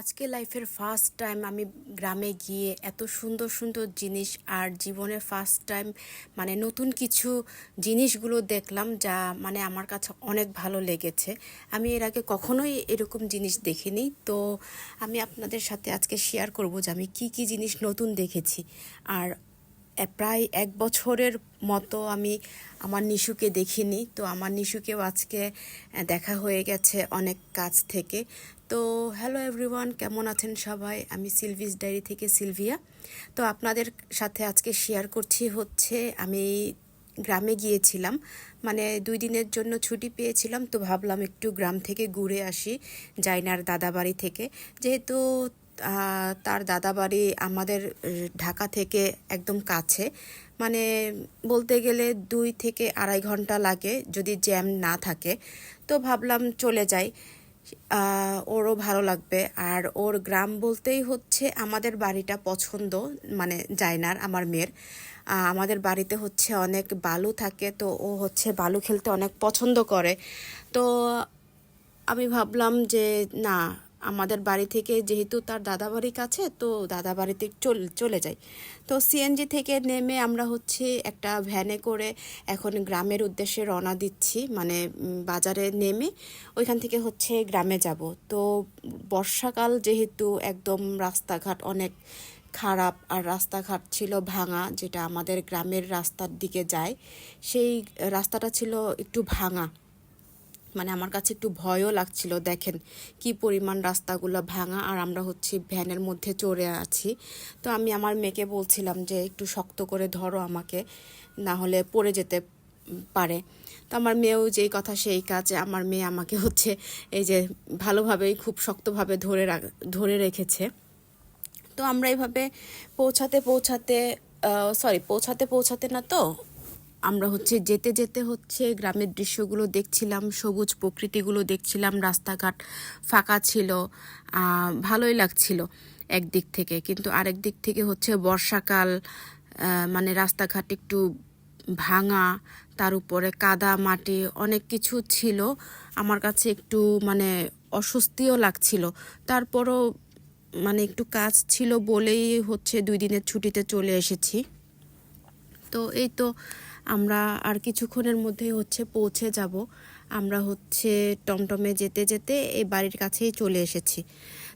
আজকে লাইফের first time আমি গ্রামে গিয়ে এত সুন্দর সুন্দর জিনিস আর জীবনের ফার্স্ট টাইম মানে নতুন কিছু জিনিসগুলো দেখলাম যা মানে আমার কাছে অনেক ভালো লেগেছে। আমি এর আগে কখনোই এরকম জিনিস দেখিনি। তো আমি আপনাদের সাথে আজকে শেয়ার করব যে আমি কি কি জিনিস নতুন দেখেছি। আর প্রায় এক বছরের মতো আমি আমার নিশুকে দেখিনি। তো আমার নিশুকেও আজকে দেখা হয়ে গেছে অনেক কাছ থেকে। তো হ্যালো এভরিওয়ান কেমন আছেন সবাই? আমি সিলভিস ডায়েরি থেকে সিলভিয়া তো আপনাদের সাথে আজকে শেয়ার করছি হচ্ছে, আমি গ্রামে গিয়েছিলাম। মানে দুই দিনের জন্য ছুটি পেয়েছিলাম, তো ভাবলাম একটু গ্রাম থেকে ঘুরে আসি, জাইনার দাদাবাড়ি থেকে। যেহেতু তার দাদাবাড়ি আমাদের ঢাকা থেকে একদম কাছে। মানে বলতে গেলে দুই থেকে আড়াই ঘণ্টা লাগে, যদি জ্যাম না থাকে। তো ভাবলাম চলে যাই। ওরও ভালো লাগবে। আর ওর গ্রাম বলতেই হচ্ছে আমাদের বাড়িটা পছন্দ মানে জায়নার আমার মেয়ের। আমাদের বাড়িতে হচ্ছে অনেক বালু থাকে, তো ও হচ্ছে বালু খেলতে অনেক পছন্দ করে। তো আমি ভাবলাম যে, না আমাদের বাড়ি থেকে যেহেতু তার দাদা বাড়ি কাছে, তো দাদা বাড়িতে চল, চলে যাই। তো সিএনজি থেকে নেমে আমরা হচ্ছে একটা ভ্যানে করে এখন গ্রামের উদ্দেশ্যে রওনা দিচ্ছি। মানে বাজারে নেমে ওইখান থেকে হচ্ছে গ্রামে যাব। তো বর্ষাকাল যেহেতু একদম রাস্তাঘাট অনেক খারাপ, আর রাস্তাঘাট ছিল ভাঙা, যেটা আমাদের গ্রামের রাস্তার দিকে যায়, সেই রাস্তাটা ছিল একটু ভাঙা। মানে আমার কাছে একটু ভয়ও লাগছিল, দেখেন কি পরিমাণ রাস্তাগুলো ভাঙা আর আমরা হচ্ছে ভ্যানের মধ্যে চড়ে আছি। তো আমি আমার মেয়েকে বলছিলাম যে একটু শক্ত করে ধরো আমাকে, না হলে পড়ে যেতে পারে। তো আমার মেয়েও যেই কথা সেই কাজ, আমার মেয়ে আমাকে হচ্ছে এই যে ভালোভাবেই খুব শক্তভাবে ধরে ধরে রেখেছে। তো আমরা এইভাবে পৌঁছাতে পৌঁছাতে সরি পৌঁছাতে পৌঁছাতে না তো আমরা হচ্ছে যেতে যেতে হচ্ছে গ্রামের দৃশ্যগুলো দেখছিলাম, সবুজ প্রকৃতিগুলো দেখছিলাম, রাস্তাঘাট ফাঁকা ছিল ভালোই লাগছিল একদিক থেকে। কিন্তু আরেক দিক থেকে হচ্ছে বর্ষাকাল মানে রাস্তাঘাট একটু ভাঙা, তার উপরে কাদা মাটি অনেক কিছু ছিল। আমার কাছে একটু মানে অস্বস্তিও লাগছিল। তারপরও মানে একটু কাজ ছিল বলেই হচ্ছে দুই দিনের ছুটিতে চলে এসেছি। তো এই তো আমরা আর কিছুক্ষণের মধ্যেই হচ্ছে পৌঁছে যাব। আমরা হচ্ছে টমটমে যেতে যেতে এই বাড়ির কাছেই চলে এসেছি।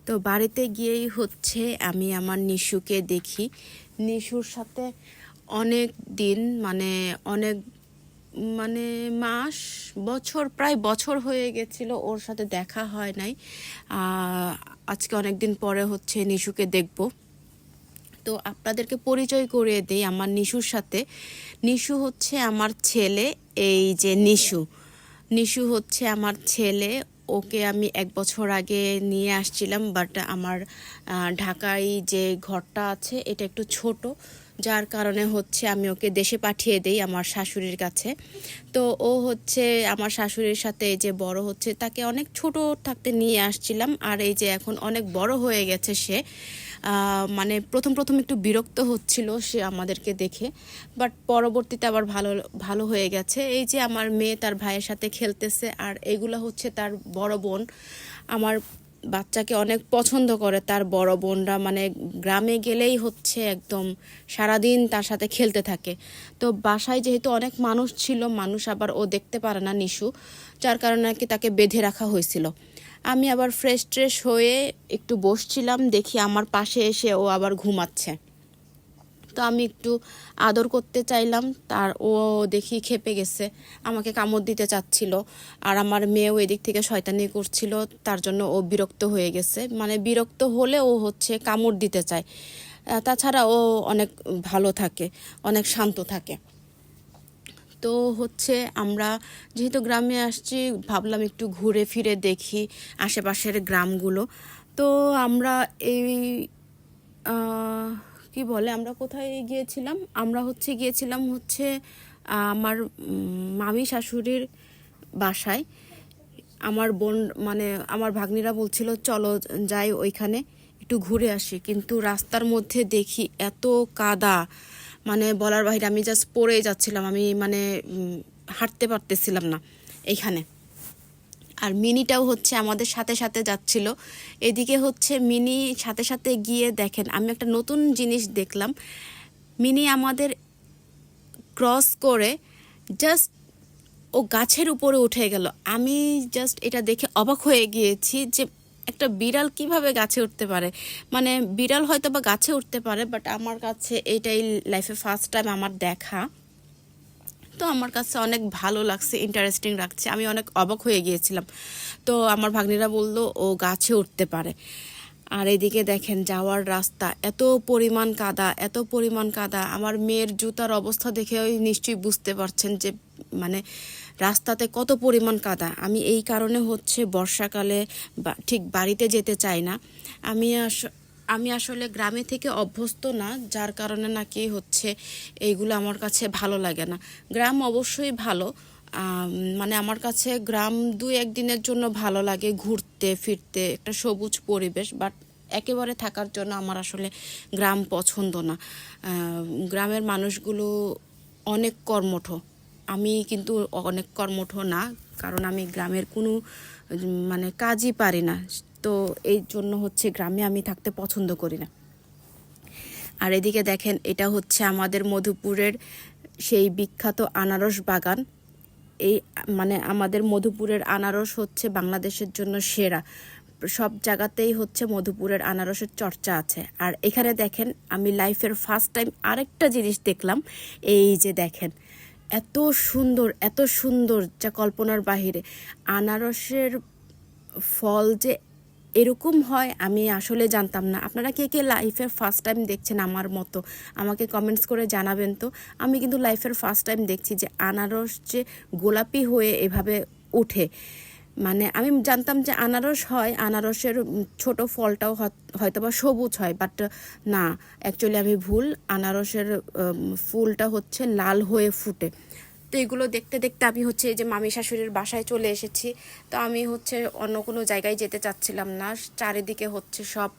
তো বাড়িতে গিয়েই হচ্ছে আমি আমার নিশুকে দেখি। নিশুর সাথে অনেক দিন মানে অনেক মানে মাস, বছর, প্রায় বছর হয়ে গেছিল ওর সাথে দেখা হয় নাই। আজকে অনেক দিন পরে হচ্ছে নিশুকে দেখব। তো আপনাদেরকে পরিচয় করিয়ে দেই আমার নিশুর সাথে। নিশু হচ্ছে আমার ছেলে, এই যে নিশু। নিশু হচ্ছে আমার ছেলে, ওকে আমি এক বছর আগে নিয়ে আসছিলাম বাট আমার ঢাকায় যে ঘরটা আছে, এটা একটু ছোট। যার কারণে হচ্ছে আমি ওকে দেশে পাঠিয়ে দেই আমার শাশুড়ির কাছে। তো ও হচ্ছে আমার শাশুড়ির সাথে যে বড় হচ্ছে, তাকে অনেক ছোট থাকতে নিয়ে আসছিলাম, আর এই যে এখন অনেক বড় হয়ে গেছে সে। মানে প্রথম প্রথম একটু বিরক্ত হচ্ছিল সে আমাদেরকে দেখে বাট পরবর্তীতে আবার ভালো ভালো হয়ে গেছে। এই যে আমার মেয়ে তার ভাইয়ের সাথে খেলতেছে, আর এগুলো হচ্ছে তার বড় বোন। আমার বাচ্চাকে অনেক পছন্দ করে তার বড় বোনরা মানে গ্রামে গেলেই হচ্ছে একদম সারাদিন তার সাথে খেলতে থাকে। তো বাসায় যেহেতু অনেক মানুষ ছিল, মানুষ আবার ও দেখতে পারে না নিশু, যার কারণে নাকি তাকে বেঁধে রাখা হয়েছিল। আমি আবার ফ্রেশ ট্রেশ হয়ে একটু বসছিলাম, দেখি আমার পাশে এসে ও আবার ঘুমাচ্ছে। তো আমি একটু আদর করতে চাইলাম, তার ও দেখি খেপে গেছে, আমাকে কামড় দিতে চাচ্ছিল। আর আমার মেয়েও এদিক থেকে শয়তানি করছিল, তার জন্য ও বিরক্ত হয়ে গেছে। মানে বিরক্ত হলে ও হচ্ছে কামড় দিতে চায়। তাছাড়া ও অনেক ভালো থাকে, অনেক শান্ত থাকে। তো হচ্ছে আমরা যেহেতু গ্রামে আসছি, ভাবলাম একটু ঘুরে ফিরে দেখি আশেপাশের গ্রামগুলো। তো আমরা এই কি বলে, আমরা কোথায় গিয়েছিলাম? আমরা হচ্ছে গিয়েছিলাম হচ্ছে আমার মামি শাশুড়ির বাসায়। আমার বোন মানে আমার ভাগ্নিরা বলছিল, চলো যাই ওইখানে, একটু ঘুরে আসি। কিন্তু রাস্তার মধ্যে দেখি এত কাদা। মানে বলার বাইরে আমি জাস্ট পড়ে যাচ্ছিলাম। আমি মানে হাঁটতে পারতেছিলাম না এইখানে আর মিনিটাও হচ্ছে আমাদের সাথে সাথে যাচ্ছিল। এদিকে হচ্ছে মিনি সাথে সাথে গিয়ে দেখেন, আমি একটা নতুন জিনিস দেখলাম। মিনি আমাদের ক্রস করে জাস্ট ও গাছের উপরে উঠে গেল। আমি জাস্ট এটা দেখে অবাক হয়ে গিয়েছি যে একটা বিড়াল কীভাবে গাছে উঠতে পারে? মানে বিড়াল হয়তো বা গাছে উঠতে পারে বাট আমার কাছে এটাই লাইফে ফার্স্ট টাইম আমার দেখা। তো আমার কাছে অনেক ভালো লাগছে ইন্টারেস্টিং লাগছে। আমি অনেক অবাক হয়ে গিয়েছিলাম। তো আমার ভাগ্নিরা বলল, ও গাছে উঠতে পারে। আর এদিকে দেখেন যাওয়ার রাস্তা, এত পরিমাণ কাদা, এত পরিমাণ কাদা। আমার মেয়ের জুতার অবস্থা দেখে ওই নিশ্চয়ই বুঝতে পারছেন যে মানে রাস্তাতে কত পরিমাণ কাদা। আমি এই কারণে হচ্ছে বর্ষাকালে ঠিক বাড়িতে যেতে চাই না। আমি আস, আমি আসলে গ্রামে থেকে অভ্যস্ত না, যার কারণে নাকি হচ্ছে এইগুলো আমার কাছে ভালো লাগে না। গ্রাম অবশ্যই ভালো মানে আমার কাছে গ্রাম দুই একদিনের জন্য ভালো লাগে ঘুরতে, ফিরতে, একটা সবুজ পরিবেশ, বাট একেবারে থাকার জন্য আমার আসলে গ্রাম পছন্দ না। গ্রামের মানুষগুলো অনেক কর্মঠ। আমি কিন্তু অনেক কর্মঠ না, কারণ আমি গ্রামের কোনো মানে কাজই পারি না। তো এই জন্য হচ্ছে গ্রামে আমি থাকতে পছন্দ করি না। আর এদিকে দেখেন, এটা হচ্ছে আমাদের মধুপুরের সেই বিখ্যাত আনারস বাগান। এই মানে আমাদের মধুপুরের আনারস হচ্ছে বাংলাদেশের জন্য সেরা। সব জায়গাতেই হচ্ছে মধুপুরের আনারসের চর্চা আছে। আর এখানে দেখেন, আমি লাইফের ফার্স্ট টাইম আরেকটা জিনিস দেখলাম, এই যে দেখেন এত সুন্দর এত সুন্দর যা কল্পনার বাহিরে। আনারসের ফল যে এরকম হয়, আমি আসলে জানতাম না। আপনারা কে কে লাইফের ফার্স্ট টাইম দেখছেন আমার মতো, আমাকে কমেন্টস করে জানাবেন তো। আমি কিন্তু লাইফের ফার্স্ট টাইম দেখছি যে আনারস যে গোলাপি হয়ে এভাবে ওঠে। মানে আমি জানতাম যে আনারস হয়, আনারসের ছোট ফলটাও হয়তো বা সবুজ হয় বাট না অ্যাকচুয়ালি আমি ভুল। আনারসের ফুলটা হচ্ছে লাল হয়ে ফুটে। তো এগুলো দেখতে দেখতে আমি হচ্ছে এই যে মামি শাশুড়ির বাসায় চলে এসেছি। তো আমি হচ্ছে অন্য কোনো জায়গায় যেতে চাচ্ছিলাম না। চারিদিকে হচ্ছে সব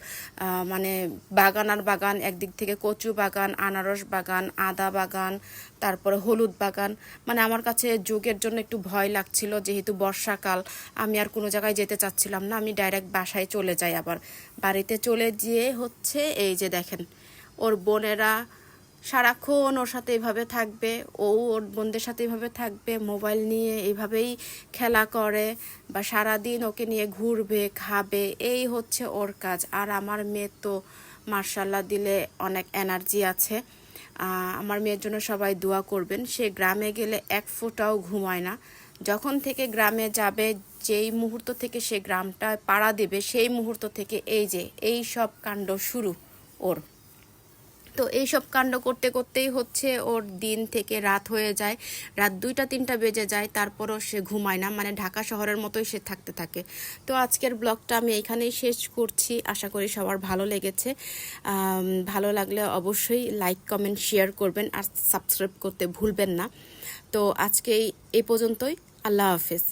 মানে বাগান আর বাগান, একদিক থেকে কচু বাগান, আনারস বাগান, আদা বাগান, তারপরে হলুদ বাগান। মানে আমার কাছে যুগের জন্য একটু ভয় লাগছিল, যেহেতু বর্ষাকাল, আমি আর কোনো জায়গায় যেতে চাচ্ছিলাম না। আমি ডাইরেক্ট বাসায় চলে যাই আবার। বাড়িতে চলে গিয়ে হচ্ছে এই যে দেখেন, ওর বোনেরা সারাক্ষণ ওর সাথে এভাবে থাকবে, ও ওর বোনদের সাথে এভাবে থাকবে, মোবাইল নিয়ে এইভাবেই খেলা করে বা সারাদিন ওকে নিয়ে ঘুরবে, খাবে, এই হচ্ছে ওর কাজ। আর আমার মেয়ে তো মার্শাল্লাহ দিলে অনেক এনার্জি আছে। আমার মেয়ের জন্য সবাই দোয়া করবেন, সে গ্রামে গেলে এক ফোঁটাও ঘুমায় না। যখন থেকে গ্রামে যাবে, যেই মুহূর্ত থেকে সে গ্রামটা পাড়া দেবে, সেই মুহূর্ত থেকে এই যে, এই সব কাণ্ড শুরু ওর। তো এই সব কাণ্ড করতে করতেই হচ্ছে, ওর দিন থেকে রাত হয়ে যায়। রাত দুইটা, তিনটা বেজে যায়, তারপরও সে ঘুমায় না। মানে ঢাকা শহরের মতোই সে থাকতে থাকে। তো আজকের ব্লগটা আমি এখানেই শেষ করছি। আশা করি সবার ভালো লেগেছে। ভালো লাগলে অবশ্যই লাইক, কমেন্ট, শেয়ার করবেন আর সাবস্ক্রাইব করতে ভুলবেন না। তো আজকে এই পর্যন্তই। আল্লাহ হাফেজ।